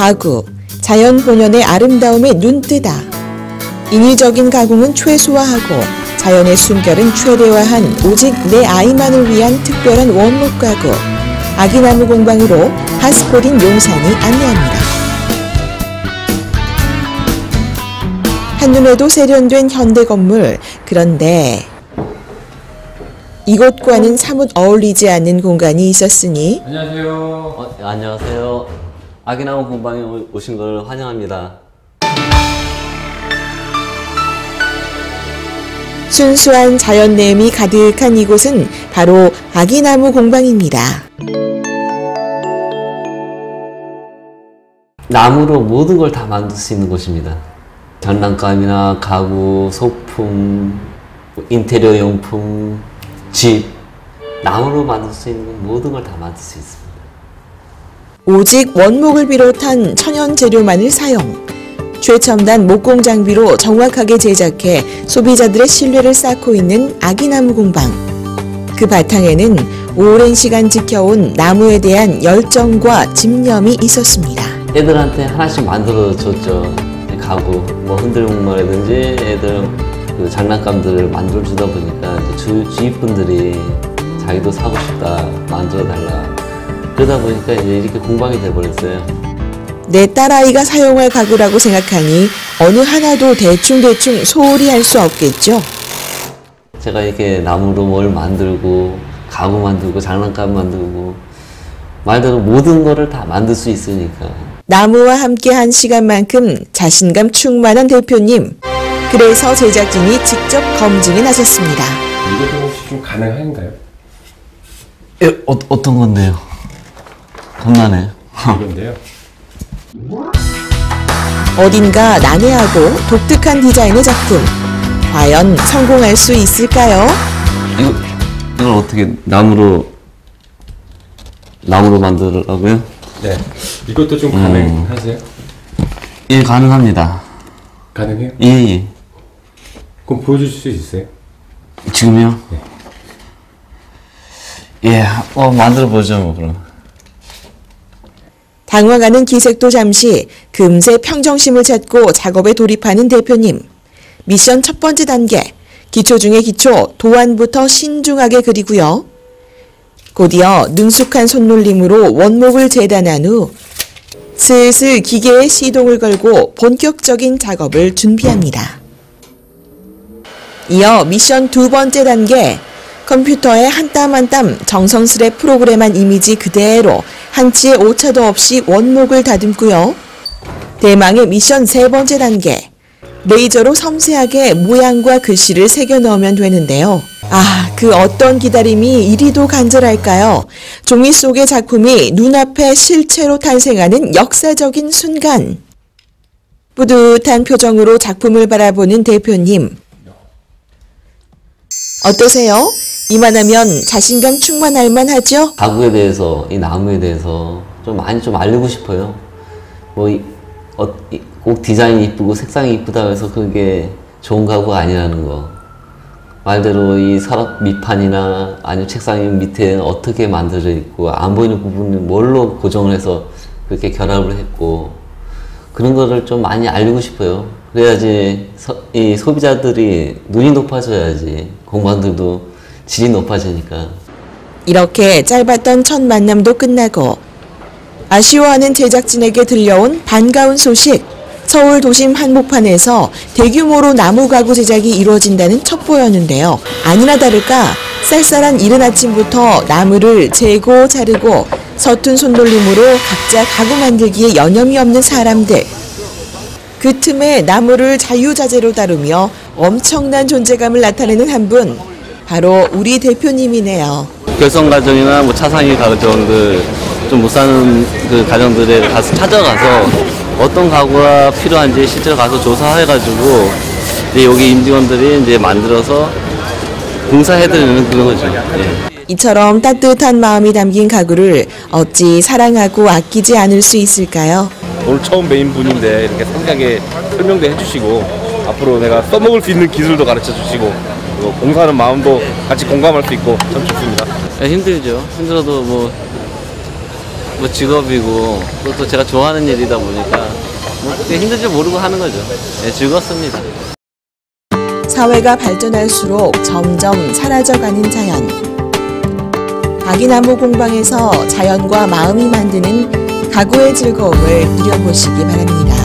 가구, 자연 본연의 아름다움에 눈뜨다. 인위적인 가공은 최소화하고 자연의 숨결은 최대화한 오직 내 아이만을 위한 특별한 원목 가구. 아기나무 공방으로 하스코린 용산이 안내합니다. 한눈에도 세련된 현대 건물. 그런데 이곳과는 사뭇 어울리지 않는 공간이 있었으니 안녕하세요. 어, 네, 안녕하세요. 아기나무 공방에 오- 오신 걸 환영합니다. 순수한 자연 내음이 가득한 이곳은 바로 아기나무 공방입니다. 나무로 모든 걸 다 만들 수 있는 곳입니다. 장난감이나 가구, 소품, 뭐 인테리어 용품, 집, 나무로 만들 수 있는 모든 걸 다 만들 수 있습니다. 오직 원목을 비롯한 천연 재료만을 사용. 최첨단 목공 장비로 정확하게 제작해 소비자들의 신뢰를 쌓고 있는 아기나무 공방. 그 바탕에는 오랜 시간 지켜온 나무에 대한 열정과 집념이 있었습니다. 애들한테 하나씩 만들어 줬죠. 가구, 뭐 흔들목마라든지 애들 그 장난감들을 만들어 주다 보니까 주, 주위 분들이 자기도 사고 싶다, 만들어 달라. 그러다 보니까 이제 이렇게 공방이 돼버렸어요. 내 딸아이가 사용할 가구라고 생각하니 어느 하나도 대충대충 소홀히 할 수 없겠죠. 제가 이렇게 나무로 뭘 만들고, 가구 만들고, 장난감 만들고, 말대로 모든 거를 다 만들 수 있으니까. 나무와 함께한 시간만큼 자신감 충만한 대표님. 그래서 제작진이 직접 검증에 나섰습니다. 이것도 혹시 좀 가능한가요? 에, 어, 어떤 건데요? 겁나네. 이건데요. 어딘가 난해하고 독특한 디자인의 작품. 과연 성공할 수 있을까요? 이거, 이걸 어떻게 나무로, 나무로 만들라고요? 네. 이것도 좀 가능하세요? 예, 가능합니다. 가능해요? 예, 예. 그럼 보여주실 수 있어요? 지금요? 예, 어, 만들어 보죠, 뭐, 그럼. 당황하는 기색도 잠시 금세 평정심을 찾고 작업에 돌입하는 대표님. 미션 첫 번째 단계. 기초 중의 기초, 도안부터 신중하게 그리고요. 곧이어 능숙한 손놀림으로 원목을 재단한 후 슬슬 기계에 시동을 걸고 본격적인 작업을 준비합니다. 이어 미션 두 번째 단계. 컴퓨터에 한 땀 한 땀 정성스레 프로그램한 이미지 그대로 한치의 오차도 없이 원목을 다듬고요. 대망의 미션 세 번째 단계. 레이저로 섬세하게 모양과 글씨를 새겨 넣으면 되는데요. 아, 그 어떤 기다림이 이리도 간절할까요? 종이 속의 작품이 눈앞에 실체로 탄생하는 역사적인 순간. 뿌듯한 표정으로 작품을 바라보는 대표님. 어떠세요? 이만하면 자신감 충만할 만하죠? 가구에 대해서, 이 나무에 대해서 좀 많이 좀 알리고 싶어요. 뭐, 이, 어, 이- 꼭 디자인이 이쁘고 색상이 이쁘다 해서 그게 좋은 가구가 아니라는 거. 말대로 이 서랍 밑판이나 아니면 책상 밑에 어떻게 만들어 있고 안 보이는 부분을 뭘로 고정을 해서 그렇게 결합을 했고 그런 거를 좀 많이 알리고 싶어요. 그래야지 서- 이 소비자들이 눈이 높아져야지 공방들도 질이 높아지니까. 이렇게 짧았던 첫 만남도 끝나고 아쉬워하는 제작진에게 들려온 반가운 소식. 서울 도심 한복판에서 대규모로 나무 가구 제작이 이루어진다는 첩보였는데요. 아니나 다를까 쌀쌀한 이른 아침부터 나무를 재고 자르고 서툰 손놀림으로 각자 가구 만들기에 여념이 없는 사람들. 그 틈에 나무를 자유자재로 다루며 엄청난 존재감을 나타내는 한 분. 바로 우리 대표님이네요. 결성 가정이나 뭐 차상위 가정들 좀 못 사는 그 가정들에 가서 찾아가서 어떤 가구가 필요한지 실제로 가서 조사해가지고 이제 여기 임직원들이 이제 만들어서 공사해드리는 그런 거죠. 예. 이처럼 따뜻한 마음이 담긴 가구를 어찌 사랑하고 아끼지 않을 수 있을까요? 오늘 처음 메인 분인데 이렇게 상세하게 설명도 해주시고 앞으로 내가 써먹을 수 있는 기술도 가르쳐 주시고 그리고 공사하는 마음도 같이 공감할 수 있고 참 좋습니다. 예, 힘들죠. 힘들어도 뭐 뭐 직업이고 또, 또 제가 좋아하는 일이다 보니까 뭐 그게 힘든 줄 모르고 하는 거죠. 예, 즐겁습니다. 사회가 발전할수록 점점 사라져가는 자연. 아기나무 공방에서 자연과 마음이 만드는 가구의 즐거움을 누려보시기 바랍니다.